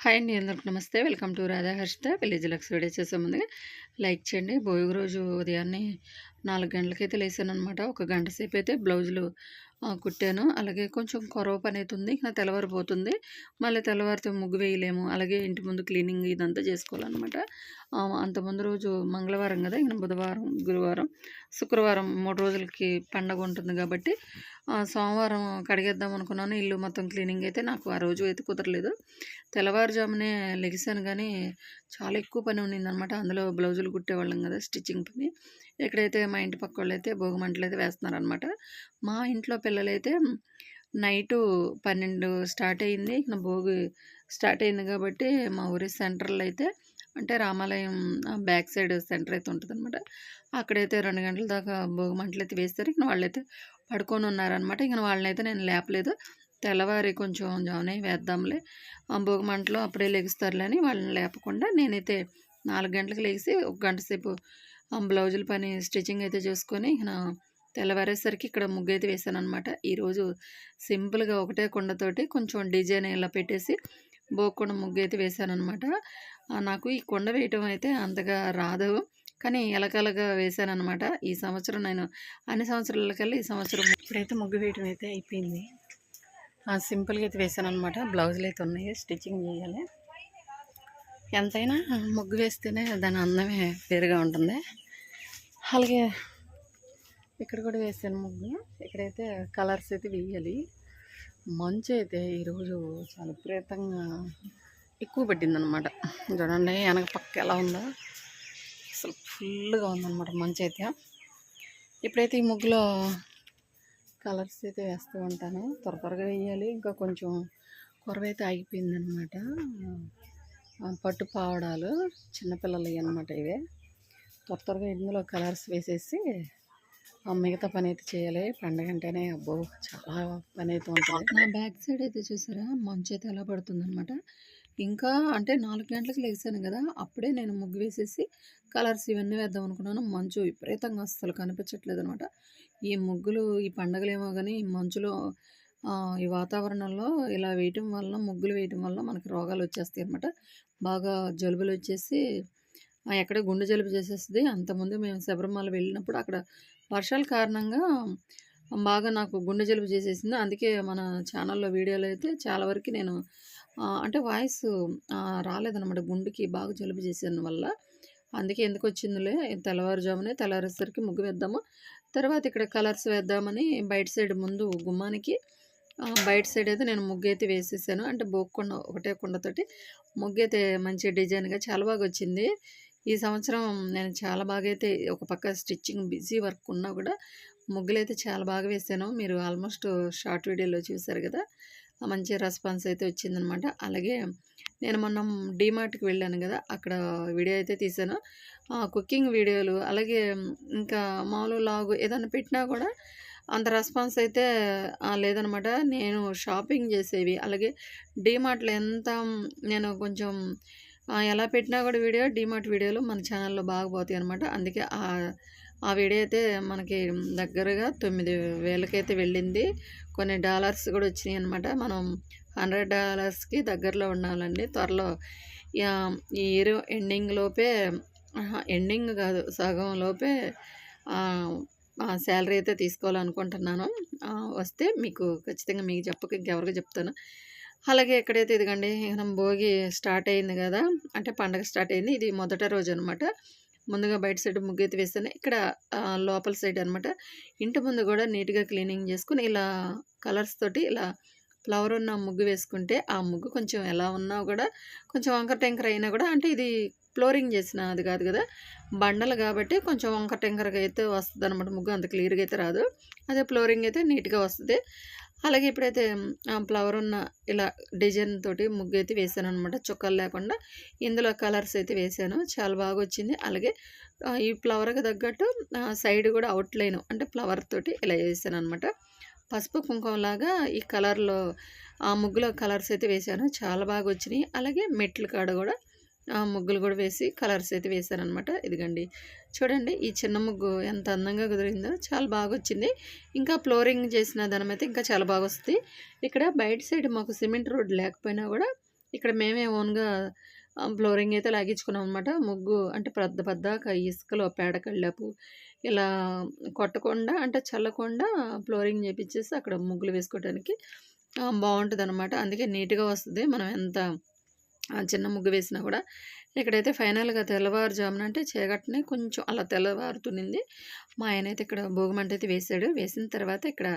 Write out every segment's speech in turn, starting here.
Hi అండి అందరికి నమస్తే. Welcome to Radha Harshitha. Village Lux video చేసే ముందుగా లైక్ చేయండి. భోగి రోజు ఉదయాన్నే నాలుగు గంటలకైతే లేసాను అనమాట ఒక గంట సేపు అయితే బ్లౌజులు కుట్టాను. అలాగే కొంచెం కొరవ పని అవుతుంది ఇంకా తెల్లవారిపోతుంది. మళ్ళీ తెల్లవారితో ముగ్గు వేయలేము. అలాగే ఇంటి ముందు క్లీనింగ్ ఇదంతా చేసుకోవాలన్నమాట. అంత ముందు రోజు మంగళవారం కదా. ఇంకా బుధవారం గురువారం శుక్రవారం మూడు రోజులకి పండగ ఉంటుంది కాబట్టి ఆ, సోమవారం కడిగేద్దాం అనుకున్నాను. ఇల్లు మొత్తం క్లీనింగ్ అయితే నాకు ఆ రోజు అయితే కుదరలేదు. తెల్లవారుజామునే లెగిసాను కానీ చాలా ఎక్కువ పని ఉన్నిందనమాట. అందులో బ్లౌజులు కుట్టేవాళ్ళం కదా స్టిచ్చింగ్ పని. ఎక్కడైతే మా ఇంటి పక్క వాళ్ళు అయితే భోగి మంటలు అయితే వేస్తున్నారనమాట. మా ఇంట్లో పిల్లలైతే నైటు పన్నెండు స్టార్ట్ అయింది ఇక భోగి స్టార్ట్ అయింది కాబట్టి మా ఊరి సెంటర్లో అయితే అంటే రామాలయం ఆ బ్యాక్ సైడ్ సెంటర్ అయితే ఉంటుంది అనమాట అక్కడైతే రెండు గంటల దాకా భోగి మంటలు అయితే వేస్తారు. ఇక వాళ్ళైతే పడుకొని ఉన్నారనమాట ఇక వాళ్ళనైతే నేను లేపలేదు. తెల్లవారి కొంచెం జామునే వేద్దాంలే. ఆ భోగి అప్పుడే లెగుస్తారులే అని వాళ్ళని లేపకుండా నేనైతే నాలుగు గంటలకు లేచి ఒక గంట సేపు ఆ బ్లౌజుల పని స్టిచ్చింగ్ అయితే చూసుకొని ఇక నా తెల్లవారేసరికి ఇక్కడ ముగ్గు అయితే వేసాను అనమాట ఈరోజు సింపుల్గా ఒకటే కుండతోటి కొంచెం డిజైన్ ఇలా పెట్టేసి బోకుండా ముగ్గు అయితే వేసాను అనమాట నాకు ఈ కొండ వేయటం అయితే అంతగా రాదు కానీ ఎలకలగా వేసాను అనమాట ఈ సంవత్సరం నేను అన్ని సంవత్సరాలకల్లా ఈ సంవత్సరం ఇప్పుడైతే ముగ్గు వేయటం అయితే అయిపోయింది. ఆ, సింపుల్గా అయితే వేసాను అనమాట బ్లౌజులు అయితే ఉన్నాయి. స్టిచ్చింగ్ చేయాలి. ఎంతైనా ముగ్గు వేస్తేనే దాని అందమే వేరుగా ఉంటుంది. అలాగే ఇక్కడ కూడా వేసాను ముగ్గు. ఇక్కడైతే కలర్స్ అయితే వేయాలి. మంచు అయితే ఈరోజు చాలా విపరీతంగా ఎక్కువ పట్టిందనమాట చూడండి వెనక పక్క ఎలా ఉందో. అసలు ఫుల్గా ఉందన్నమాట మంచు అయితే. ఇప్పుడైతే ఈ ముగ్గులో కలర్స్ అయితే వేస్తూ ఉంటాను. త్వర త్వరగా వేయాలి. ఇంకా కొంచెం కొరవైతే ఆగిపోయిందనమాట పట్టు పావడాలు చిన్నపిల్లలు అనమాట ఇవే. త్వర త్వరగా ఇందులో కలర్స్ వేసేసి మిగతా పని అయితే చేయాలి. పండగ అంటేనే అబ్బో చాలా పని అయితే ఉంటుంది. నా బ్యాక్ సైడ్ అయితే చూసారా? మంచు అయితే ఎలా పడుతుంది అనమాట ఇంకా అంటే నాలుగు గంటలకు లేచాను కదా అప్పుడే నేను ముగ్గు వేసేసి కలర్స్ ఇవన్నీ వేద్దాం అనుకున్నాను. మంచు విపరీతంగా అస్సలు కనిపించట్లేదు అనమాట ఈ ముగ్గులు ఈ పండగలేమో కానీ ఈ మంచులో ఈ వాతావరణంలో ఇలా వేయటం వల్ల ముగ్గులు వేయటం వల్ల మనకి రోగాలు వచ్చేస్తాయి అనమాట బాగా జలుబులు వచ్చేసి ఎక్కడ గుండె జలుబు చేసేస్తుంది. అంతకుముందు మేము శబరిమల వెళ్ళినప్పుడు అక్కడ వర్షాల కారణంగా బాగా నాకు గుండె జలుబు చేసేసింది. అందుకే మన ఛానల్లో వీడియోలో అయితే చాలా వరకు నేను అంటే వాయిస్ రాలేదన్నమాట. గుండెకి బాగా జలుబు చేసిన వల్ల. అందుకే ఎందుకు వచ్చిందిలే? తెల్లవారుజామునే తెల్లవారేసరికి ముగ్గు వేద్దాము. తర్వాత ఇక్కడ కలర్స్ వేద్దామని బయట సైడ్ ముందు గుమ్మానికి బయట సైడ్ అయితే నేను ముగ్గు అయితే వేసేసాను. అంటే బోక్కుండ ఒకటే కుండతోటి ముగ్గు అయితే మంచి డిజైన్గా చాలా బాగా వచ్చింది. ఈ సంవత్సరం నేను చాలా బాగా అయితే ఒక పక్క స్టిచ్చింగ్ బిజీ వర్క్ ఉన్నా కూడా ముగ్గులైతే చాలా బాగా వేసాను. మీరు ఆల్మోస్ట్ షార్ట్ వీడియోలో చూసారు కదా మంచి రెస్పాన్స్ అయితే వచ్చిందనమాట. అలాగే నేను మొన్న డీమార్ట్కి వెళ్ళాను కదా అక్కడ వీడియో అయితే తీసాను కుకింగ్ వీడియోలు అలాగే ఇంకా మామూలు లాగు ఏదైనా పెట్టినా కూడా అంత రెస్పాన్స్ అయితే లేదనమాట. నేను షాపింగ్ చేసేవి అలాగే డీమార్ట్లో ఎంత నేను కొంచెం ఎలా పెట్టినా కూడా వీడియో డీమార్ట్ వీడియోలు మన ఛానల్లో బాగా పోతాయి అనమాట అందుకే ఆ ఆ వీడియో అయితే మనకి దగ్గరగా తొమ్మిది వేలకైతే వెళ్ళింది. కొన్ని డాలర్స్ కూడా వచ్చినాయి అనమాట మనం హండ్రెడ్ డాలర్స్కి దగ్గరలో ఉండాలండి. త్వరలో ఈ ఇయర్ ఎండింగ్ లోపే ఎండింగ్ కాదు సగం లోపే శాలరీ అయితే తీసుకోవాలనుకుంటున్నాను. వస్తే మీకు ఖచ్చితంగా మీకు చెప్పక ఇంకెవరికి చెప్తాను. అలాగే ఎక్కడైతే ఇదిగండి మనం భోగి స్టార్ట్ అయింది కదా అంటే పండగ స్టార్ట్ అయింది ఇది మొదట రోజు అనమాట ముందుగా బయట సైడ్ ముగ్గు అయితే వేస్తాను ఇక్కడ లోపల సైడ్ అనమాట ఇంటి ముందు కూడా నీట్గా క్లీనింగ్ చేసుకుని ఇలా కలర్స్ తోటి ఇలా ఫ్లవర్ ఉన్న ముగ్గు వేసుకుంటే ఆ ముగ్గు కొంచెం ఎలా ఉన్నా కూడా కొంచెం వంకర టెంకర్ అయినా కూడా అంటే ఇది ఫ్లోరింగ్ చేసిన అది కాదు కదా బండలు కాబట్టి కొంచెం వంకర టెంకరగా అయితే వస్తుంది అనమాట ముగ్గు అంత క్లియర్గా అయితే రాదు. అదే ఫ్లోరింగ్ అయితే నీట్గా వస్తుంది. అలాగే ఇప్పుడైతే ఆ ఫ్లవర్ ఉన్న ఇలా డిజైన్ తోటి ముగ్గు అయితే వేసాను అనమాట చుక్కలు లేకుండా ఇందులో కలర్స్ అయితే వేసాను. చాలా బాగా వచ్చింది అలాగే ఈ ఫ్లవర్కి తగ్గట్టు సైడ్ కూడా అవుట్లైన్ అంటే ఫ్లవర్ తోటి ఇలా వేసాను అనమాట పసుపు కుంకుమలాగా ఈ కలర్లో ఆ ముగ్గులో కలర్స్ అయితే వేసాను. చాలా బాగా వచ్చినాయి అలాగే మెట్ల కాడ కూడా ముగ్గులు కూడా వేసి కలర్స్ అయితే వేశారనమాట ఇదిగండి. చూడండి ఈ చిన్న ముగ్గు ఎంత అందంగా కుదిరిందో చాలా బాగా వచ్చింది. ఇంకా ఫ్లోరింగ్ చేసిన దానం అయితే ఇంకా చాలా బాగా వస్తుంది. ఇక్కడ బయట సైడ్ మాకు సిమెంట్ రోడ్ లేకపోయినా కూడా ఇక్కడ మేమే ఓన్‌గా ఫ్లోరింగ్ అయితే లాగించుకున్నాం అనమాట. ముగ్గు అంటే పెద్ద పద్దాక ఇసుకలో పేడకళ్ళపు ఇలా కొట్టకుండా అంటే చల్లకుండా ఫ్లోరింగ్ చేపించేసి అక్కడ ముగ్గులు వేసుకోవడానికి బాగుంటుంది అనమాట అందుకే నీట్‌గా వస్తుంది. మనం ఎంత చిన్న ముగ్గు వేసినా కూడా. ఇక్కడైతే ఫైనల్‌గా తెల్లవారుజామున అంటే చీకటినే కొంచెం అలా తెల్లవారుతునింది. మా ఆయనైతే ఇక్కడ భోగిమంటైతే వేసాడు వేసిన తర్వాత ఇక్కడ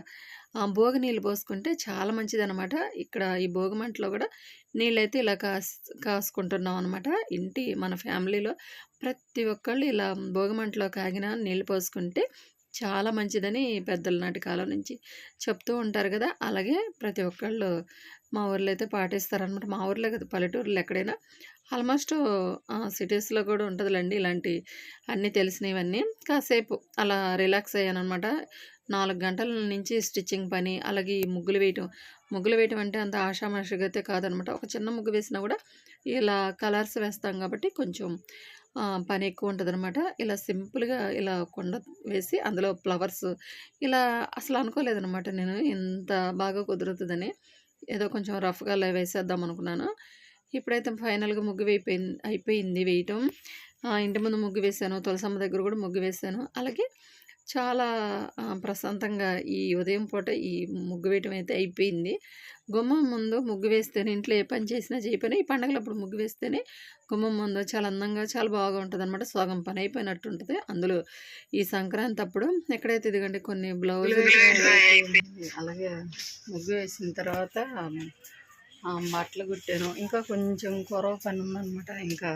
ఆహ్, భోగి నీళ్ళు పోసుకుంటే చాలా మంచిదనమాట. ఇక్కడ ఈ భోగమంటలో కూడా నీళ్ళైతే ఇలా కాస్ కాసుకుంటున్నాం అనమాట. ఇంటి మన ఫ్యామిలీలో ప్రతి ఒక్కళ్ళు ఇలా భోగమంటలో కాగిన నీళ్ళు పోసుకుంటే చాలా మంచిదని పెద్దల నాటి కాలం నుంచి చెప్తూ ఉంటారు కదా! అలాగే ప్రతి ఒక్కళ్ళు మా ఊర్లో అయితే పాటిస్తారనమాట. మా ఊర్లో కదా పల్లెటూరులో ఎక్కడైనా ఆల్మోస్ట్ సిటీస్‌లో కూడా ఉంటదిలెండి ఇలాంటి అన్నీ తెలిసినవన్నీ. కాసేపు అలా రిలాక్స్ అయ్యాననమాట. 4 గంటల నుంచి స్టిచ్చింగ్ పని, అలాగే ఈ ముగ్గులు వేయటం. ముగ్గులు వేయటం అంటే అంత ఆషామాషీగా అయితే కాదనమాట. ఒక చిన్న ముగ్గు వేసినా కూడా ఇలా కలర్స్ వేస్తాం కాబట్టి కొంచెం పని ఎక్కువ ఉంటదనమాట. ఇలా సింపుల్‌గా ఇలా కుండ వేసి అందులో ఫ్లవర్స్ ఇలా అసలు అనుకోలేదనమాట నేను ఇంత బాగా కుదురుతుందని ఏదో కొంచెం రఫ్‌గా అలా వేసేద్దాం అనుకున్నాను. ఇప్పుడైతే ఫైనల్‌గా ముగ్గు అయిపోయింది అయిపోయింది వేయటం. ఇంటి ముందు ముగ్గు వేశాను. తులసమ్మ దగ్గర కూడా ముగ్గు వేశాను. అలాగే చాలా ప్రశాంతంగా ఈ ఉదయం పూట ఈ ముగ్గు వేయటం అయితే అయిపోయింది. గుమ్మం ముందు ముగ్గు వేస్తేనే ఇంట్లో ఏ పని చేసినా చేయకపోయినా ఈ పండగలప్పుడు ముగ్గు వేస్తేనే గుమ్మం ముందు చాలా అందంగా చాలా బాగా ఉంటదనమాట. సగం పని అయిపోయినట్టు ఉంటది. అందులో ఈ సంక్రాంతి అప్పుడు ఎక్కడైతే ఇదిగోండి కొన్ని బ్లౌజులు అలాగే ముగ్గు వేసిన తర్వాత బట్టలు కుట్టాను. ఇంకా కొంచెం కొరవ పని ఉందనమాట. ఇంకా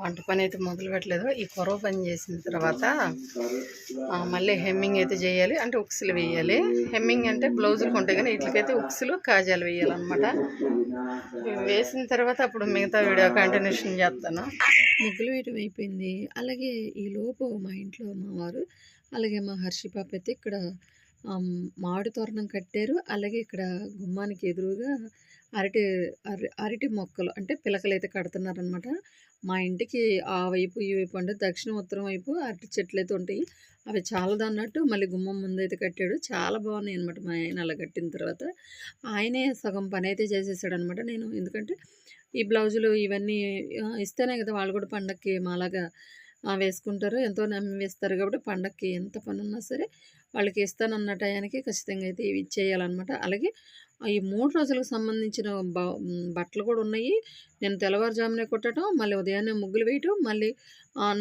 వంట పని అయితే మొదలు పెట్టలేదు. ఈ కొరవ పని చేసిన తర్వాత మళ్ళీ హెమ్మింగ్ అయితే చేయాలి. అంటే ఉక్సులు వేయాలి. హెమ్మింగ్ అంటే బ్లౌజులకు ఉంటాయి కానీ వీటికైతే ఉక్సులు, కాజాలు వేయాలన్నమాట వేసిన తర్వాత అప్పుడు మిగతా వీడియో కంటిన్యూషన్ చేస్తాను. ముగ్గులు వేయటం అయిపోయింది. అలాగే ఈ లోపు మా ఇంట్లో మా వారు, అలాగే మా హర్షి పాప అయితే ఇక్కడ ఆహ్, మామిడి తోరణం కట్టారు. అలాగే ఇక్కడ గుమ్మానికి ఎదురుగా అరటి అర అరటి మొక్కలు అంటే పిలకలు అయితే కడుతున్నారనమాట. మా ఇంటికి ఆ వైపు, ఈ వైపు అంటే దక్షిణం, ఉత్తరం వైపు అరటి చెట్లు అయితే ఉంటాయి. అవి చాలదన్నట్టు మళ్ళీ గుమ్మం ముందైతే కట్టాడు. చాలా బాగున్నాయి అనమాట మా ఆయన అలా కట్టిన తర్వాత. ఆయనే సగం పనైతే చేసేసాడనమాట. నేను ఎందుకంటే ఈ బ్లౌజులు ఇవన్నీ ఇస్తేనే కదా వాళ్ళు కూడా పండక్కి మాలాగా వేసుకుంటారు. ఎంతో నమ్మి వేస్తారు కాబట్టి పండక్కి ఎంత పనున్నా సరే వాళ్ళకి ఇస్తానన్న టయానికి ఖచ్చితంగా అయితే ఇవి ఇచ్చేయాలన్నమాట అలాగే ఈ మూడు రోజులకు సంబంధించిన బ బట్టలు కూడా ఉన్నాయి. నేను తెల్లవారుజామునే కుట్టటం, మళ్ళీ ఉదయాన్నే ముగ్గులు వేయటం, మళ్ళీ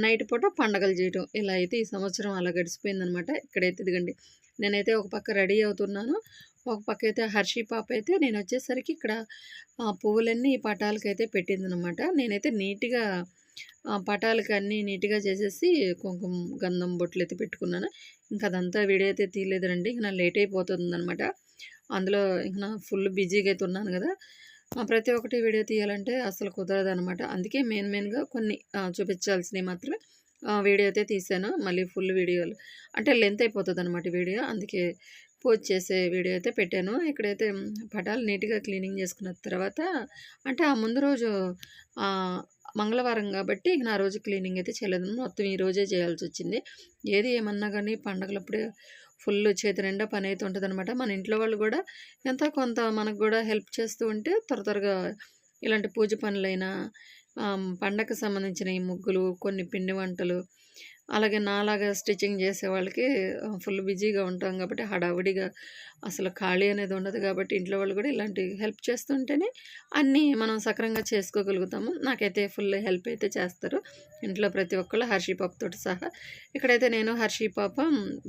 నైట్ పూట పండగలు చేయటం. ఇలా అయితే ఈ సంవత్సరం అలా గడిచిపోయిందనమాట. ఇక్కడైతే ఇదిగోండి నేనైతే ఒక పక్క రెడీ అవుతున్నాను. ఒక పక్క అయితే హర్షి పాప అయితే నేను వచ్చేసరికి ఇక్కడ పువ్వులన్నీ ఈ పటాలకైతే పెట్టిందనమాట. నేనైతే నీట్‌గా పటాలకి అన్నీ నీట్‌గా చేసేసి కుంకుమ, గంధం బొట్లయితే పెట్టుకున్నాను. ఇంక అదంతా వీడియో అయితే తీయలేదులెండి. ఇంక నా లేట్ అయిపోతుందనమాట. అందులో ఇంకా నా ఫుల్ బిజీగా అయితే ఉన్నాను కదా ప్రతి ఒక్కటి వీడియో తీయాలంటే అసలు కుదరదు అనమాట అందుకే మెయిన్ మెయిన్‌గా కొన్ని చూపించాల్సినవి మాత్రమే వీడియో అయితే తీసాను మళ్ళీ ఫుల్ వీడియోలు అంటే లెంత్ అయిపోతుంది అనమాట వీడియో. అందుకే పోస్ట్ చేసే వీడియో అయితే పెట్టాను. ఇక్కడైతే పటాలు నీట్‌గా క్లీనింగ్ చేసుకున్న తర్వాత అంటే ఆ ముందు రోజు మంగళవారం కాబట్టి ఇక నా రోజు క్లీనింగ్ అయితే చేయలేదు. మొత్తం ఈ రోజే చేయాల్సి వచ్చింది ఏది ఏమన్నా కానీ పండగలప్పుడే ఫుల్ చేతి నిండా ఉంటుంది అన్నమాట మన ఇంట్లో వాళ్ళు కూడా ఎంత కొంత మనకు కూడా హెల్ప్ చేస్తూ ఉంటే త్వర త్వరగా ఇలాంటి పూజ పనులైనా పండగకు సంబంధించిన ఈ ముగ్గులు, కొన్ని పిండి వంటలు, అలాగే నాలాగా స్టిచ్చింగ్ చేసే వాళ్ళకి ఫుల్ బిజీగా ఉంటాం కాబట్టి హడావిడిగా అసలు ఖాళీ అనేది ఉండదు కాబట్టి ఇంట్లో వాళ్ళు కూడా ఇలాంటి హెల్ప్ చేస్తుంటేనే అన్నీ మనం సక్రమంగా చేసుకోగలుగుతాము. నాకైతే ఫుల్ హెల్ప్ అయితే చేస్తారు. ఇంట్లో ప్రతి ఒక్కళ్ళు హర్షీ పాపతో సహా. ఇక్కడైతే నేను హర్షీ పాప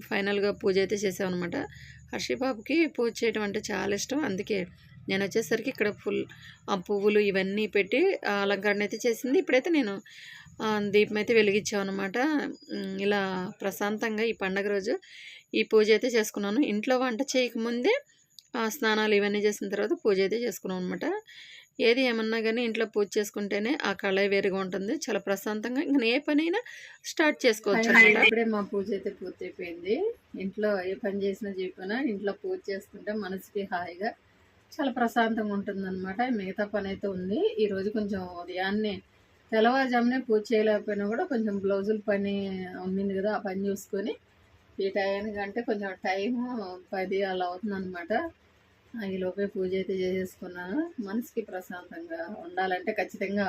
ఫైనల్‌గా పూజ అయితే చేసామన్నమాట హర్షీ పాపకి పూజ చేయడం అంటే చాలా ఇష్టం. అందుకే నేను వచ్చేసరికి ఇక్కడ ఫుల్ ఆ పువ్వులు ఇవన్నీ పెట్టి అలంకరణ అయితే చేసింది. ఇప్పుడైతే నేను దీపం అయితే వెలిగించామనమాట. హ్మ్. ఇలా ప్రశాంతంగా ఈ పండగ రోజు ఈ పూజ అయితే చేసుకున్నాను. ఇంట్లో వంట చేయకముందే స్నానాలు ఇవన్నీ చేసిన తర్వాత పూజ అయితే చేసుకున్నాం అనమాట. ఏది ఏమన్నా గానీ ఇంట్లో పూజ చేసుకుంటేనే ఆ కళే వేరుగా ఉంటుంది. చాలా ప్రశాంతంగా ఇంక ఏ పనైనా స్టార్ట్ చేసుకోవచ్చనమాట. ఇప్పుడే మా పూజ అయితే పూర్తయిపోయింది. ఇంట్లో ఏ పని చేసినా చేయకపోయినా ఇంట్లో పూజ చేసుకుంటే మనసుకి హాయిగా చాలా ప్రశాంతంగా ఉంటుందనమాట. మిగతా పనైతే ఉంది. ఈరోజు కొంచెం ఉదయాన్నే తెల్లవారుజామునే పూజ చేయలేకపోయినా కూడా కొంచెం బ్లౌజుల పని ఉండింది కదా! ఆ పని చూసుకొని ఈ టయానికి అంటే కొంచెం టైము పది అలా అవుతుందన్నమాట. ఆ, పూజ అయితే చేసేసుకున్నాను. మనసుకి ప్రశాంతంగా ఉండాలంటే ఖచ్చితంగా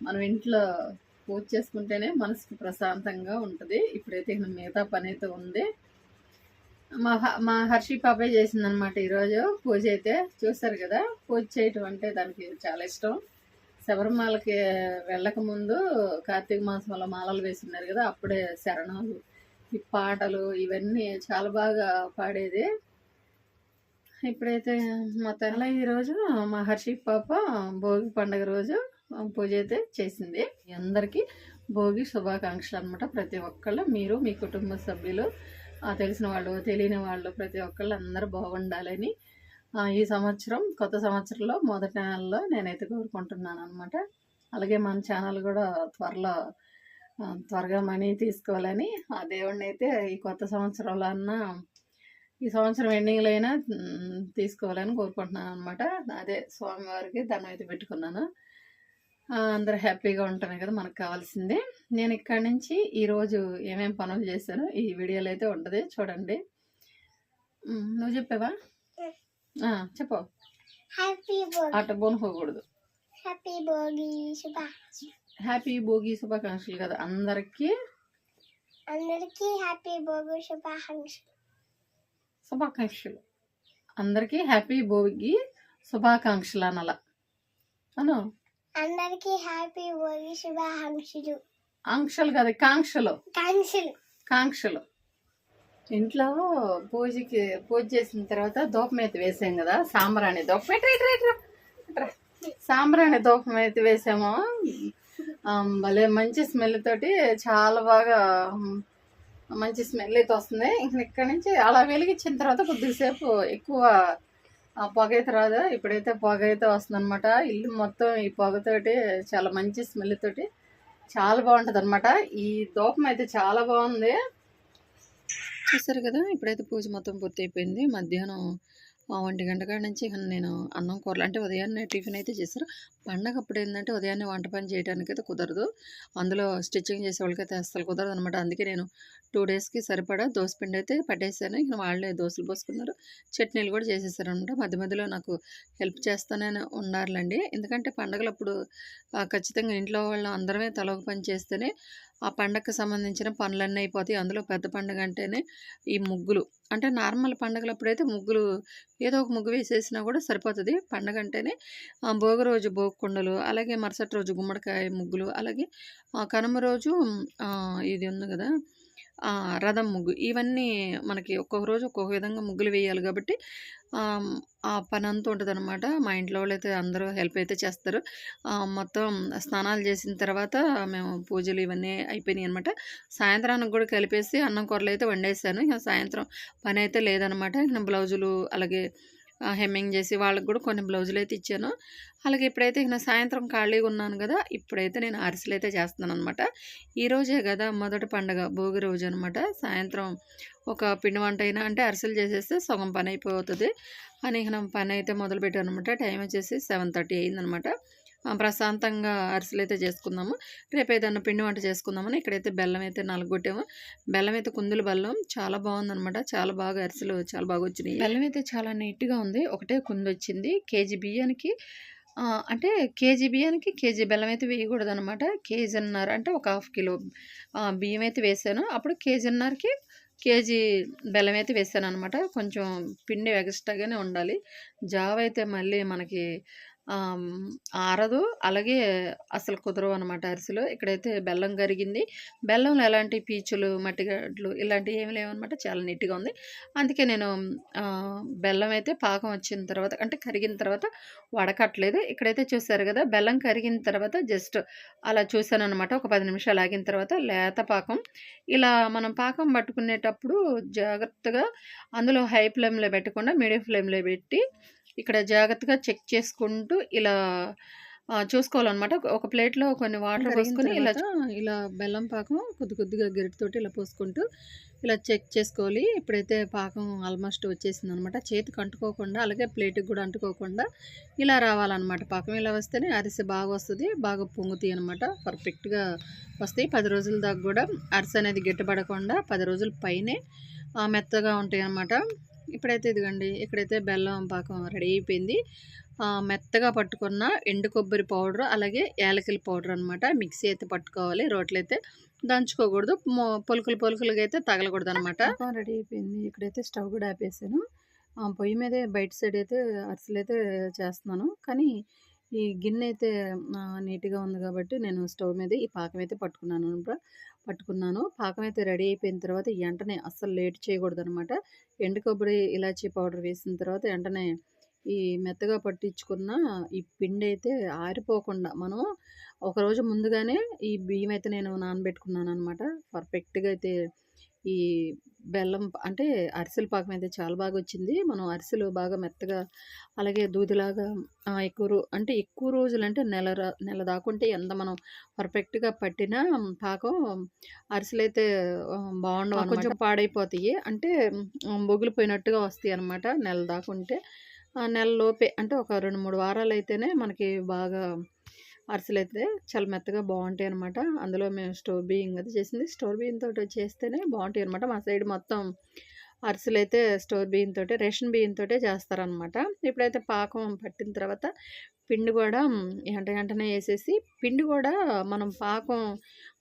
మనం ఇంట్లో పూజ చేసుకుంటేనే మనసుకి ప్రశాంతంగా ఉంటుంది. ఇప్పుడైతే ఇక మిగతా పని అయితే ఉంది. మా మా హర్షి పాపే చేసిందనమాట ఈరోజు పూజ అయితే. చూస్తారు కదా పూజ చేయటం అంటే దానికి చాలా ఇష్టం. శబరిమాలకి వెళ్ళకముందు కార్తీక మాసంలో మాలలు వేస్తున్నారు కదా అప్పుడే శరణాలు. ఈ పాటలు ఇవన్నీ చాలా బాగా పాడేది. ఇప్పుడైతే మా తెల్ల ఈరోజు మహర్షి పాప భోగి పండుగ రోజు పూజ అయితే చేసింది. అందరికీ భోగి శుభాకాంక్షలు అనమాట ప్రతి ఒక్కళ్ళు. మీరు మీ కుటుంబ సభ్యులు తెలిసిన వాళ్ళు తెలియని వాళ్ళు ప్రతి ఒక్కళ్ళు అందరూ బాగుండాలని ఈ సంవత్సరం కొత్త సంవత్సరంలో మొదటి నెలలో నేనైతే కోరుకుంటున్నాను అనమాట అలాగే మన ఛానల్ కూడా త్వరలో త్వరగా మనీ తీసుకోవాలని ఆ దేవుడిని అయితే ఈ కొత్త సంవత్సరంలో అన్నా ఈ సంవత్సరం ఎండింగ్లో అయినా తీసుకోవాలని కోరుకుంటున్నాను అనమాట అదే స్వామివారికి దండం అయితే పెట్టుకున్నాను. అందరూ హ్యాపీగా ఉంటున్నాయి కదా మనకు కావాల్సింది. నేను ఇక్కడి నుంచి ఈరోజు ఏమేమి పనులు చేశాను ఈ వీడియోలో అయితే ఉంటుంది. చూడండి. నువ్వు చెప్పావా? చెప్పు. హ్యాపీ భోగి అట్ట పోనుకోకూడదు హ్యాపీ భోగి శుభ హ్యాపీ భోగి శుభాకాంక్షలు కదా అందరికీ. అందరికీ హ్యాపీ భోగి శుభాకాంక్షలు. శుభాకాంక్షలు. అందరికీ హ్యాపీ భోగి శుభాకాంక్షలు అనల అను? అందరికీ హ్యాపీ భోగి శుభాకాంక్షలు. ఆంక్షలు కదా కాంక్షలు. కాంక్షలు. కాంక్షలు. ఇంట్లో పూజకి పూజ చేసిన తర్వాత దూపం అయితే వేసాం కదా సాంబ్రాణి దూపం. అయితే సాంబ్రాణి దూపం అయితే వేసాము. భలే మంచి స్మెల్ తోటి చాలా బాగా మంచి స్మెల్ అయితే వస్తుంది. ఇంక ఇక్కడ నుంచి అలా వెలిగించిన తర్వాత కొద్దిసేపు ఎక్కువ పొగ అయితే రాదు. ఇప్పుడైతే పొగ అయితే వస్తుంది అనమాట ఇల్లు మొత్తం ఈ పొగతోటి చాలా మంచి స్మెల్ తోటి చాలా బాగుంటుంది అనమాట ఈ దూపం అయితే చాలా బాగుంది. చూసారు కదా! ఇప్పుడైతే పూజ మొత్తం పూర్తి అయిపోయింది మధ్యాహ్నం ఆ, ఒంటి గంట కాడ నుంచి ఇక నేను అన్నం కూరలు అంటే ఉదయాన్నే టిఫిన్ అయితే చేశారు. పండగ అప్పుడు ఏంటంటే ఉదయాన్నే వంట పని చేయడానికి అయితే కుదరదు. అందులో స్టిచ్చింగ్ చేసే వాళ్ళకైతే అస్సలు కుదరదు అనమాట అందుకే నేను టూ డేస్కి సరిపడా దోసపిండి అయితే పట్టేశాను ఇక వాళ్ళే దోశలు పోసుకున్నారు. చట్నీలు కూడా చేసేసారు అనమాట మధ్య మధ్యలో నాకు హెల్ప్ చేస్తానే ఉండాలండి ఎందుకంటే పండగలప్పుడు ఖచ్చితంగా ఇంట్లో వాళ్ళు అందరమే తల పని చేస్తేనే ఆ పండగకు సంబంధించిన పనులన్నీ అయిపోతాయి. అందులో పెద్ద పండగ అంటేనే ఈ ముగ్గులు. అంటే నార్మల్ పండగలప్పుడైతే ముగ్గులు ఏదో ఒక ముగ్గు వేసేసినా కూడా సరిపోతుంది. పండగ అంటేనే భోగి రోజు భోగి కుండలు అలాగే మరుసటి రోజు గుమ్మడికాయ ముగ్గులు అలాగే ఆ, కనుమ రోజు ఇది ఉంది కదా రథం ముగ్గు. ఇవన్నీ మనకి ఒక్కొక్క రోజు ఒక్కొక్క విధంగా ముగ్గులు వేయాలి కాబట్టి ఆ పని అంతా ఉంటుంది అనమాట మా ఇంట్లో వాళ్ళైతే అందరూ హెల్ప్ అయితే చేస్తారు. మొత్తం స్నానాలు చేసిన తర్వాత మేము పూజలు ఇవన్నీ అయిపోయినాయి అనమాట సాయంత్రానికి కూడా కలిపేసి అన్నం కూరలు అయితే వండేసాను. ఇంకా సాయంత్రం పని అయితే లేదనమాట ఇంకా బ్లౌజులు అలాగే హెమ్మింగ్ చేసి వాళ్ళకి కూడా కొన్ని బ్లౌజులు అయితే ఇచ్చాను. అలాగే ఇప్పుడైతే ఇక సాయంత్రం ఖాళీగా ఉన్నాను కదా ఇప్పుడైతే నేను అరిసెలు అయితే చేస్తున్నాను అనమాట ఈరోజే కదా మొదటి పండగ భోగి రోజు అనమాట సాయంత్రం ఒక పిండి వంట అయినా అంటే అరిసెలు చేసేస్తే సగం పని అయిపోతుంది. అని నా పని అయితే మొదలుపెట్టాను అనమాట టైం వచ్చేసి సెవెన్ థర్టీ అయిందనమాట ప్రశాంతంగా అరిసెలు అయితే చేసుకుందాము. రేపు ఏదైనా పిండి వంట చేసుకుందామని ఇక్కడైతే బెల్లం అయితే నలగొట్టాము. బెల్లం అయితే కుందులు బెల్లం చాలా బాగుందనమాట చాలా బాగా అరిసెలు చాలా బాగా వచ్చినాయి. బెల్లం అయితే చాలా నీట్గా ఉంది. ఒకటే కుంది వచ్చింది కేజీ బియ్యానికి అంటే కేజీ బియ్యానికి కేజీ బెల్లం అయితే వేయకూడదు అనమాట కేజీన్నర అంటే ఒక హాఫ్ కిలో బియ్యం అయితే వేసాను. అప్పుడు కేజీన్నరకి కేజీ బెల్లం అయితే వేసాను అనమాట కొంచెం పిండి ఎక్స్ట్రాగానే ఉండాలి. జావ అయితే మళ్ళీ మనకి ఆరదు. అలాగే అసలు కుదరవు అనమాట అరిసెలు. ఇక్కడైతే బెల్లం కరిగింది. బెల్లంలో ఎలాంటి పీచులు మట్టిగడ్లు ఇలాంటివి ఏమి లేవన్నమాట. చాలా నీట్గా ఉంది. అందుకే నేను బెల్లం అయితే పాకం వచ్చిన తర్వాత అంటే కరిగిన తర్వాత వడకట్లేదు ఇక్కడైతే చూసారు కదా బెల్లం కరిగిన తర్వాత జస్ట్ అలా చూశాను అనమాట ఒక పది నిమిషాలు ఆగిన తర్వాత లేత పాకం. ఇలా మనం పాకం పట్టుకునేటప్పుడు జాగ్రత్తగా అందులో హై ఫ్లేమ్లో పెట్టకుండా మీడియం ఫ్లేమ్లో పెట్టి ఇక్కడ జాగ్రత్తగా చెక్ చేసుకుంటూ ఇలా చూసుకోవాలన్నమాట. ఒక- ప్లేట్లో కొన్ని వాటర్ పోసుకొని ఇలా ఇలా బెల్లం పాకం కొద్ది కొద్దిగా గరిటతోటి ఇలా పోసుకుంటూ ఇలా చెక్ చేసుకోవాలి. ఇప్పుడైతే పాకం ఆల్మోస్ట్ వచ్చేసింది అనమాట చేతికి అంటుకోకుండా అలాగే ప్లేట్కి కూడా అంటుకోకుండా ఇలా రావాలన్నమాట. పాకం ఇలా వస్తేనే అరిసె బాగా వస్తుంది బాగా పొంగుతాయి అనమాట పర్ఫెక్ట్గా వస్తాయి. పది రోజుల దాకా కూడా అరిసె అనేది గట్టిపడకుండా పది రోజుల పైనే మెత్తగా ఉంటాయి అన్నమాట ఇప్పుడైతే ఇదిగోండి ఇక్కడైతే బెల్లం పాకం రెడీ అయిపోయింది. మెత్తగా పట్టుకున్న ఎండు కొబ్బరి పౌడర్ అలాగే యాలకుల పౌడర్ అనమాట మిక్సీ అయితే పట్టుకోవాలి రోట్లు అయితే దంచుకోకూడదు పొలుకులు పొలుకులుగా అయితే తగలకూడదు అనమాట రెడీ అయిపోయింది. ఇక్కడైతే స్టవ్ కూడా ఆపేసాను. పొయ్యి మీదే బయట సైడ్ అయితే అరిసెలు అయితే చేస్తున్నాను. కానీ ఈ గిన్నె అయితే నీట్గా ఉంది కాబట్టి నేను స్టవ్ మీద ఈ పాకం అయితే పట్టుకున్నాను. పట్టుకున్నాను. పాకం అయితే రెడీ అయిపోయిన తర్వాత వెంటనే అస్సలు లేట్ చేయకూడదు అనమాట ఎండు కొబ్బరి ఇలాచీ పౌడర్ వేసిన తర్వాత వెంటనే ఈ మెత్తగా పట్టించుకున్న ఈ పిండి అయితే ఆరిపోకుండా మనం ఒకరోజు ముందుగానే ఈ బియ్యం అయితే నేను నానబెట్టుకున్నాను అనమాట పర్ఫెక్ట్గా అయితే ఈ బెల్లం అంటే అరిసెల పాకం అయితే చాలా బాగా వచ్చింది. మనం అరిసెలు బాగా మెత్తగా అలాగే దూదిలాగా ఎక్కువ రో అంటే ఎక్కువ రోజులు అంటే నెల నెల దాకుంటే ఎంత మనం పర్ఫెక్ట్గా పట్టిన పాకం అరిసెలు అయితే బాగుండవు. కొంచెం పాడైపోతాయి. అంటే బొగిలిపోయినట్టుగా వస్తాయి అనమాట నెల దాకుంటే ఆ నెల లోపే అంటే ఒక రెండు మూడు వారాలు అయితేనే మనకి బాగా అరిసెలు అయితే చాలా మెత్తగా బాగుంటాయి అనమాట అందులో మేము స్టోర్ బియ్యం అది చేసింది. స్టోర్ బియ్యంతో చేస్తేనే బాగుంటాయి అనమాట మా సైడ్ మొత్తం అరిసెలు అయితే స్టోర్ బియ్యంతో రేషన్ బియ్యంతో చేస్తారనమాట ఇప్పుడైతే పాకం పట్టిన తర్వాత పిండి కూడా వెంట వెంటనే వేసేసి పిండి కూడా మనం పాకం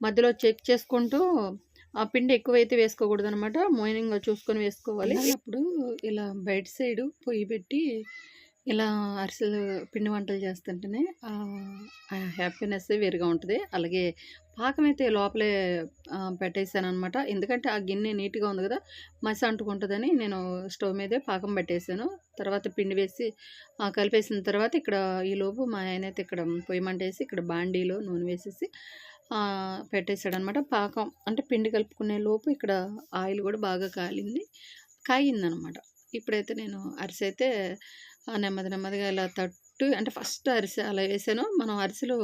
మధ్యలో చెక్ చేసుకుంటూ ఆ పిండి ఎక్కువైతే వేసుకోకూడదు అనమాట మార్నింగ్ చూసుకొని వేసుకోవాలి. అప్పుడు ఇలా బయట సైడు పొయ్యి పెట్టి ఇలా అరిసెలు పిండి వంటలు చేస్తుంటేనే ఆ హ్యాపీనెస్ వేరుగా ఉంటుంది. అలాగే పాకం అయితే లోపలే పెట్టేశాను అనమాట ఎందుకంటే ఆ గిన్నె నీట్గా ఉంది కదా మసి అంటుకుంటుందని నేను స్టవ్ మీదే పాకం పెట్టేశాను తర్వాత పిండి వేసి కలిపేసిన తర్వాత ఇక్కడ ఈ లోపు మా ఆయన అయితే ఇక్కడ పొయ్యి మంటేసి ఇక్కడ బాండీలో నూనె వేసేసి పెట్టేశాడు అనమాట పాకం అంటే పిండి కలుపుకునే లోపు ఇక్కడ ఆయిల్ కూడా బాగా కాలింది కాగిందనమాట ఇప్పుడైతే నేను అరిసె అయితే నెమ్మది నెమ్మదిగా ఇలా First అంటే ఫస్ట్ అరిసె అలా వేసాను. మనం అరిసెలు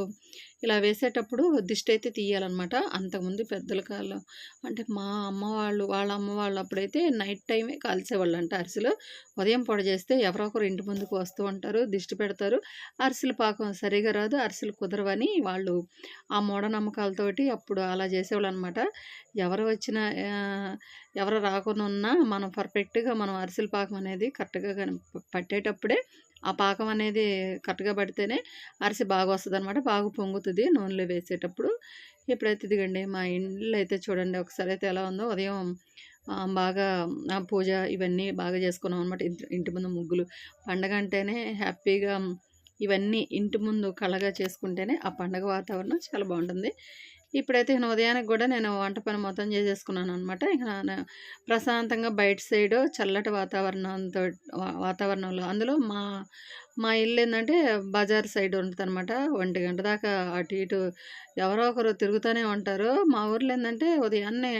ఇలా వేసేటప్పుడు దిష్టి అయితే తీయాలన్నమాట. అంతకుముందు పెద్దల కాలం. అంటే మా అమ్మ వాళ్ళు వాళ్ళ అమ్మ వాళ్ళు అప్పుడైతే నైట్ టైమే కాల్చేవాళ్ళు అంట అరిసెలు. ఉదయం పొడ చేస్తే ఎవరో ఒకరు ఇంటి ముందుకు వస్తూ ఉంటారు దిష్టి పెడతారు. అరిసెలు పాకం సరిగా రాదు అరిసెలు కుదరవని వాళ్ళు ఆ మూఢనమ్మకాలతోటి అప్పుడు అలా చేసేవాళ్ళు అనమాట ఎవరు వచ్చినా ఎవరు రాకుండా ఉన్నా మనం పర్ఫెక్ట్గా మనం అరిసెల పాకం అనేది కరెక్ట్గా కానీ పట్టేటప్పుడే ఆ పాకం అనేది కరెక్ట్గా పడితేనే అరిసె బాగా వస్తుంది అనమాట బాగా పొంగుతుంది నూనెలో వేసేటప్పుడు. ఇప్పుడైతే ఇదిగండి మా ఇంట్లో అయితే చూడండి ఒకసారి అయితే ఎలా ఉందో ఉదయం బాగా ఆ, పూజ ఇవన్నీ బాగా చేసుకున్నాం అనమాట ఇంటి ఇంటి ముందు ముగ్గులు. పండగ అంటేనే హ్యాపీగా ఇవన్నీ ఇంటి ముందు కళగా చేసుకుంటేనే ఆ పండగ వాతావరణం చాలా బాగుంటుంది. ఇప్పుడైతే ఇక ఉదయానికి కూడా నేను వంట పని మొత్తం చేసేసుకున్నాను అనమాట ఇక ప్రశాంతంగా బయట సైడ్ చల్లటి వాతావరణంతో వాతావరణంలో అందులో మా మా ఇల్లు ఏంటంటే బజార్ సైడ్ ఉంటుంది అనమాట ఒంటి గంట దాకా అటు ఇటు ఎవరో ఒకరు తిరుగుతూనే ఉంటారు. మా ఊర్లో ఏంటంటే ఉదయాన్నే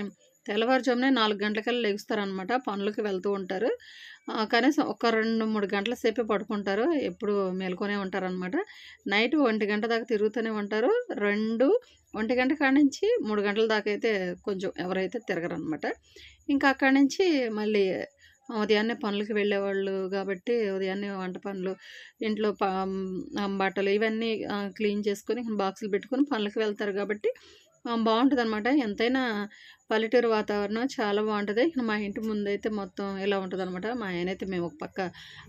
తెల్లవారుజామునే నాలుగు గంటలకల్లా లెగుస్తారనమాట పనులకు వెళ్తూ ఉంటారు. కనీసం ఒక రెండు మూడు గంటల సేపే పడుకుంటారు. ఎప్పుడు మేల్కొనే ఉంటారనమాట నైట్ ఒంటి గంట దాకా తిరుగుతూనే ఉంటారు. రెండు ఒంటి గంట కాడ నుంచి మూడు గంటల దాకా అయితే కొంచెం ఎవరైతే తిరగరనమాట ఇంకా అక్కడి నుంచి మళ్ళీ ఉదయాన్నే పనులకి వెళ్ళేవాళ్ళు కాబట్టి ఉదయాన్నే వంట పనులు ఇంట్లో బట్టలు ఇవన్నీ క్లీన్ చేసుకొని బాక్సులు పెట్టుకొని పనులకి వెళ్తారు కాబట్టి బాగుంటుంది అనమాట ఎంతైనా పల్లెటూరు వాతావరణం చాలా బాగుంటుంది. మా ఇంటి ముందు అయితే మొత్తం ఇలా ఉంటుంది అనమాట మా ఆయన అయితే మేము ఒక పక్క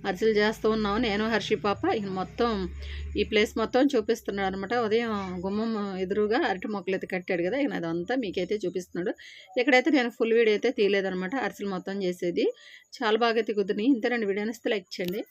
అరిసెలు చేస్తూ ఉన్నాము నేను హర్షి పాప ఇక మొత్తం ఈ ప్లేస్ మొత్తం చూపిస్తున్నాడు అనమాట ఉదయం గుమ్మం ఎదురుగా అరటి మొక్కలు అయితే కట్టాడు కదా ఇక అదంతా మీకైతే చూపిస్తున్నాడు. ఇక్కడైతే నేను ఫుల్ వీడియో అయితే తీయలేదనమాట అరిసెలు మొత్తం చేసేది. చాలా బాగా అయితే కుదిరినాయి. ఇంతేనండి వీడియో నచ్చితే లైక్ చేయండి.